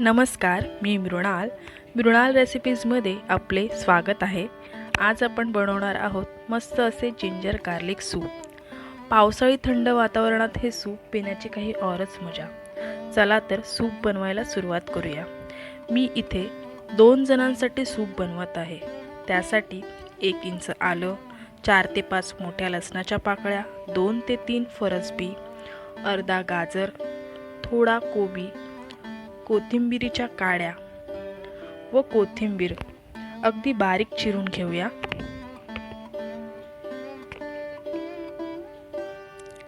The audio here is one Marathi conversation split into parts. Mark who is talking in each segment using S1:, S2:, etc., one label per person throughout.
S1: नमस्कार मी मृणाल. मृणाल रेसिपीजमध्ये आपले स्वागत आहे. आज आपण बनवणार आहोत मस्त असे जिंजर गार्लिक सूप पावसाळी थंड वातावरणात हे सूप पिण्याची काही औरच मजा. चला तर सूप बनवायला सुरुवात करूया. मी इथे दोन जणांसाठी सूप बनवत आहे. त्यासाठी एक इंच आलं चार ते पाच मोठ्या लसणाच्या पाकळ्या दोन ते तीन फरसबी अर्धा गाजर थोडा कोबी कोथिंबिरीच्या काड्या व कोथिंबीर. अगदी बारीक चिरून घेऊया.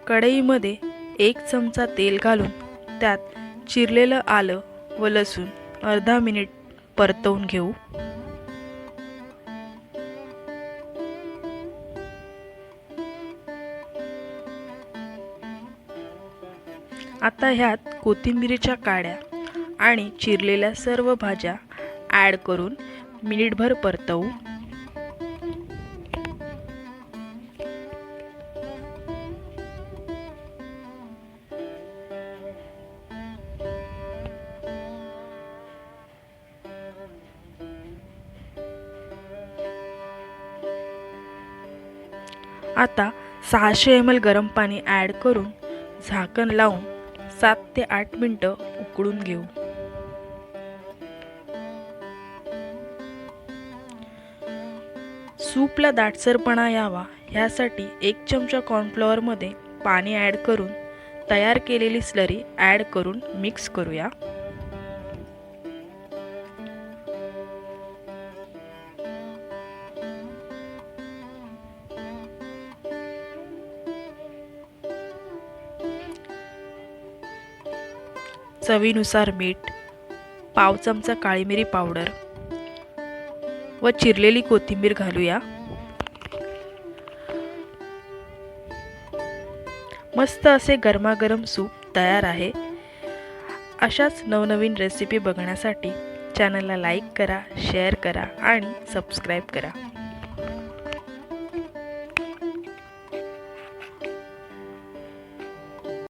S1: कढईमध्ये एक चमचा तेल घालून त्यात चिरलेलं आलं व लसूण अर्धा मिनिट परतवून घेऊ. आता ह्यात कोथिंबिरीच्या काड्या आणि चिरलेल्या सर्व भाज्या ॲड करून मिनिटभर परतवू. आता सहाशे एम एल गरम पाणी ॲड करून झाकण लावून सात ते आठ मिनटं उकळून घेऊ. सूपला दाटसरपणा यावा ह्यासाठी एक चमचा कॉर्नफ्लॉवरमध्ये पाणी ॲड करून तयार केलेली स्लरी ॲड करून मिक्स करूया. चवीनुसार मीठ पाव चमचा काळी मिरी पावडर व चिरलेली कोथिंबीर घालूया. मस्त असे गरमागरम सूप तयार आहे. अशाच नवनवीन रेसिपी बघण्यासाठी चॅनलला लाईक करा शेअर करा आणि सबस्क्राईब करा.